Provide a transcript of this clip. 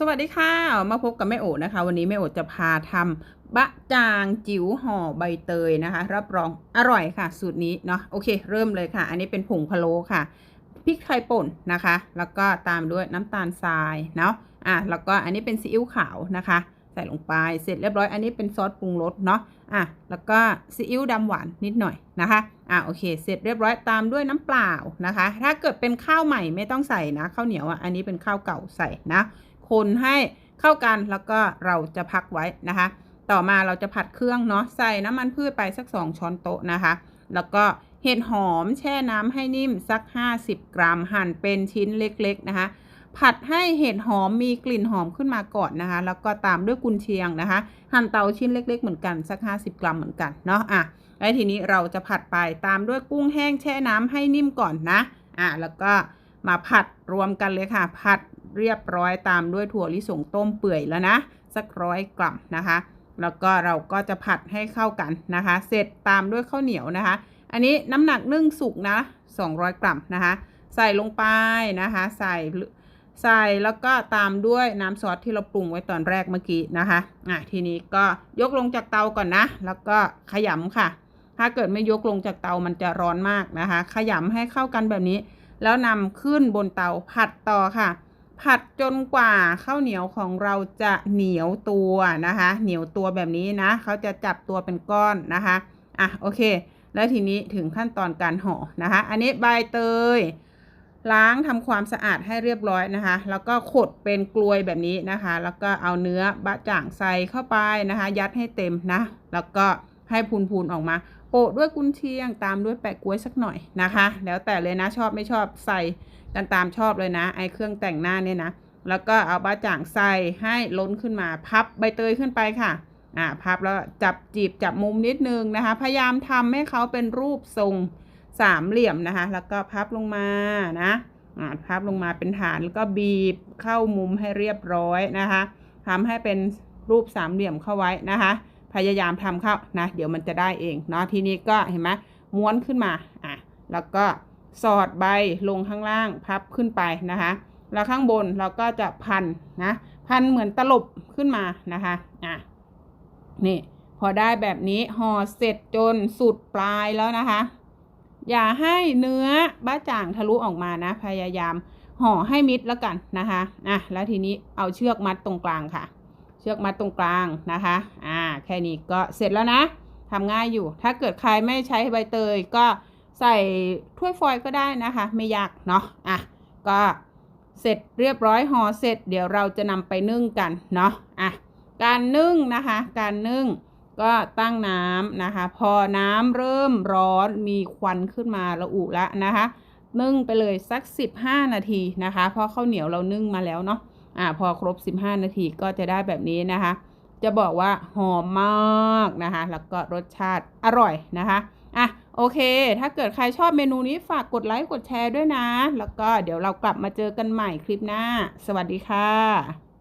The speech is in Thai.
สวัสดีค่ะ มาพบกับแม่โอนะคะ วันนี้แม่โอจะพาทำบะจางจิ๋วห่อใบเตยนะคะ รับรองอร่อยค่ะ สูตรนี้เนาะโอเค เริ่มเลยค่ะ อันนี้เป็นผงพะโล้ค่ะพริกไทยป่นนะคะ แล้วก็ตามด้วยน้ำตาลทรายเนาะอะแล้วก็อันนี้เป็นซีอิ๊วขาวนะคะ ใส่ลงไปเสร็จเรียบร้อยอันนี้เป็นซอสปรุงรสเนาะอะแล้วก็ซีอิ๊วดำหวานนิดหน่อยนะคะอะโอเค เสร็จเรียบร้อยตามด้วยน้ำเปล่านะคะ ถ้าเกิดเป็นข้าวใหม่ไม่ต้องใส่นะข้าวเหนียวอะอันนี้เป็นข้าวเก่าใส่นะ คนให้เข้ากันแล้วก็เราจะพักไว้นะคะ ต่อมาเราจะผัดเครื่องเนาะใส่น้ำมันพืชไปสัก 2 ช้อนโต๊ะนะคะ แล้วก็เห็ดหอมแช่น้ำให้นิ่มสัก 50 กรัมหั่นเป็นชิ้นเล็กๆนะคะ ผัดให้เห็ดหอมมีกลิ่นหอมขึ้นมาก่อนนะคะ แล้วก็ตามด้วยกุนเชียงนะคะ หั่นเตาชิ้นเล็ก ๆ เหมือนกันสัก 50 กรัมเหมือนกันเนาะอะแล้วทีนี้เราจะผัดไปตามด้วยกุ้งแห้งแช่น้ำให้นิ่มก่อนนะอะแล้วก็มาผัดรวมกันเลยค่ะ ผัด เรียบร้อยตามด้วยถั่วลิสงต้มเปื่อยแล้วนะ สักร้อยกรัมนะคะ แล้วก็เราก็จะผัดให้เข้ากันนะคะ เสร็จตามด้วยข้าวเหนียวนะคะ อันนี้น้ำหนักนึ่งสุกนะ 200 กรัมนะคะ ใส่ลงไปนะคะ ใส่ใส่แล้วก็ตามด้วยน้ำซอสที่เราปรุงไว้ตอนแรกเมื่อกี้นะคะอะทีนี้ก็ยกลงจากเตาก่อนนะ แล้วก็ขยำค่ะ ถ้าเกิดไม่ยกลงจากเตามันจะร้อนมากนะคะ ขยำให้เข้ากันแบบนี้ แล้วนำขึ้นบนเตาผัดต่อค่ะ ผัดจนกว่าข้าวเหนียวของเราจะเหนียวตัวนะคะ เหนียวตัวแบบนี้นะเขาจะจับตัวเป็นก้อนนะคะอะโอเค แล้วทีนี้ถึงขั้นตอนการห่อนะคะ อันนี้ใบเตย ล้างทำความสะอาดให้เรียบร้อยนะคะ แล้วก็ขดเป็นกลวยแบบนี้นะคะ แล้วก็เอาเนื้อบะจ่างใส่เข้าไปนะคะ ยัดให้เต็มนะ แล้วก็ ให้พูนๆออกมา โปะด้วยกุนเชียงตามด้วยแปะกล้วยสักหน่อยนะคะ แล้วแต่เลยนะชอบไม่ชอบใส่กันตามชอบเลยนะ ไอเครื่องแต่งหน้าเนี่ยนะ แล้วก็เอาบะจ่างใส่ให้ล้นขึ้นมา พับใบเตยขึ้นไปค่ะอ่าพับแล้วจับจีบจับมุมนิดนึงนะคะ พยายามทำให้เขาเป็นรูปทรงสามเหลี่ยมนะคะ แล้วก็พับลงมานะอ่าพับลงมาเป็นฐานแล้วก็บีบเข้ามุมให้เรียบร้อยนะคะทำให้เป็นรูปสามเหลี่ยมเข้าไว้นะคะ พยายามทำเข้านะเดี๋ยวมันจะได้เองเนาะทีนี้ก็เห็นไหมม้วนขึ้นมาอะแล้วก็สอดใบลงข้างล่างพับขึ้นไปนะคะ แล้วข้างบนเราก็จะพันนะพันเหมือนตลบขึ้นมานะคะอะนี่พอได้แบบนี้ห่อเสร็จจนสุดปลายแล้วนะคะ อย่าให้เนื้อบ้าจ่างทะลุออกมานะ พยายามห่อให้มิดแล้วกันนะคะอะแล้วทีนี้เอาเชือกมัดตรงกลางค่ะ เชือกมัดตรงกลางนะคะ อ่า แค่นี้ก็เสร็จแล้วนะทำง่ายอยู่ ถ้าเกิดใครไม่ใช้ใบเตยก็ใส่ถ้วยฟอยล์ก็ได้นะคะ ไม่ยากเนาะ อะ ก็เสร็จเรียบร้อยห่อเสร็จ เดี๋ยวเราจะนำไปนึ่งกันเนาะ อะ การนึ่งนะคะ การนึ่งก็ตั้งน้ำนะคะ พอน้ำเริ่มร้อนมีควันขึ้นมาระอุแล้วนะคะ นึ่งไปเลยสัก 15 นาทีนะคะ เพราะข้าวเหนียวเรานึ่งมาแล้วเนาะ อ่าพอครบ 15 นาทีก็จะได้แบบนี้นะคะ จะบอกว่าหอมมากนะคะ แล้วก็รสชาติอร่อยนะคะอะโอเค ถ้าเกิดใครชอบเมนูนี้ฝากกดไลค์กดแชร์ด้วยนะ แล้วก็เดี๋ยวเรากลับมาเจอกันใหม่คลิปหน้า สวัสดีค่ะ